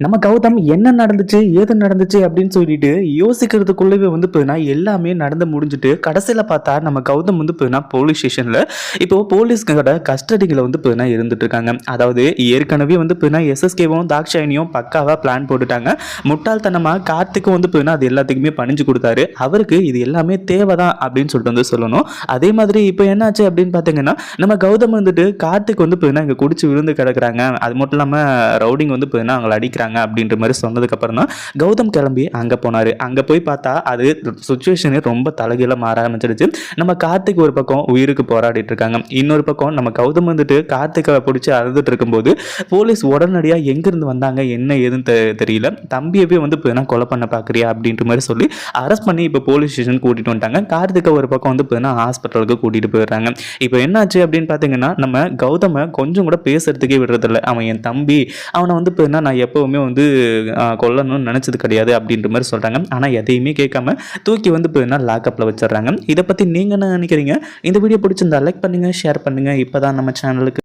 நம்ம கௌதம் என்ன நடந்துச்சு ஏது நடந்துச்சு அப்படின்னு சொல்லிட்டு யோசிக்கிறதுக்குள்ளவே வந்து போயினா எல்லாமே நடந்து முடிஞ்சுட்டு கடைசியில் பார்த்தா நம்ம கௌதம் வந்து போதுனா போலீஸ் ஸ்டேஷனில் இப்போ போலீஸ்களோட கஸ்டடியில் வந்து போதுனா இருந்துட்டு இருக்காங்க அதாவது ஏற்கனவே வந்து போதுனா எஸ்எஸ்கேவும் தாக்ஷாயினியும் பக்காவாக பிளான் போட்டுட்டாங்க. முட்டாள்தனமாக கார்த்திக்கும் வந்து போயினா அது எல்லாத்துக்குமே பணிஞ்சு கொடுத்தாரு. அவருக்கு இது எல்லாமே தேவை தான் அப்படின்னு சொல்லிட்டு வந்து சொல்லணும். அதே மாதிரி இப்போ என்னாச்சு அப்படின்னு பார்த்தீங்கன்னா நம்ம கௌதம் வந்துட்டு கார்த்திக் வந்து போதுனா இங்கே குடிச்சு விழுந்து கிடக்குறாங்க. அது மட்டும் இல்லாமல் ரவுடிங் வந்து போதுனா அவங்களை அடிக்கிறாங்க. அப்படின்ற மாதிரி சொன்னதுக்கப்புறம் தான் கௌதம் கிளம்பி அங்கே போனார். அங்கே போய் பார்த்தா அது சுச்சுவேஷனே ரொம்ப தலைகீழ மாற ஆரம்பிச்சிடுச்சு. நம்ம கார்த்திக் ஒரு பக்கம் உயிருக்கு போராடிட்டு இருக்காங்க. இன்னொரு பக்கம் நம்ம கௌதம் வந்துட்டு கார்த்திகை பிடிச்சி அழுதுட்டு இருக்கும்போது போலீஸ் உடனடியாக எங்கேருந்து வந்தாங்க? என்ன ஏதுன்னு தெ- தெரியல. தம்பியவே வந்து இப்போ கொலை பண்ண பார்க்குறியா அப்படின்ற மாதிரி சொல்லி அரெஸ்ட் பண்ணி இப்போ போலீஸ் ஸ்டேஷன் கூட்டிட்டு வந்துட்டாங்க. கார்த்திகை ஒரு பக்கம் வந்து இப்போ ஹாஸ்பிட்டலுக்கு கூட்டிட்டு போயிடுறாங்க. இப்போ என்னாச்சு அப்படின்னு பார்த்தீங்கன்னா நம்ம கௌதம கொஞ்சம் கூட பேசுறதுக்கே விடுறதில்ல. அவன் என் தம்பி. அவனை வந்து இப்போ நான் எப்போவுமே வந்து கொல்லணும்னு நினச்சது கிடையாது அப்படின்ற மாதிரி சொல்கிறாங்க ஆனால் எதையுமே கேட்காம தூக்கி வந்து இப்போ என்ன லாக்கப்பில் வச்சிடுறாங்க. இதை பற்றி நீங்கள் என்ன நினைக்கிறீங்க? இந்த வீடியோ பிடிச்சிருந்தா லைக் பண்ணுங்கள் ஷேர் பண்ணுங்கள் இப்போ தான் நம்ம சேனலுக்கு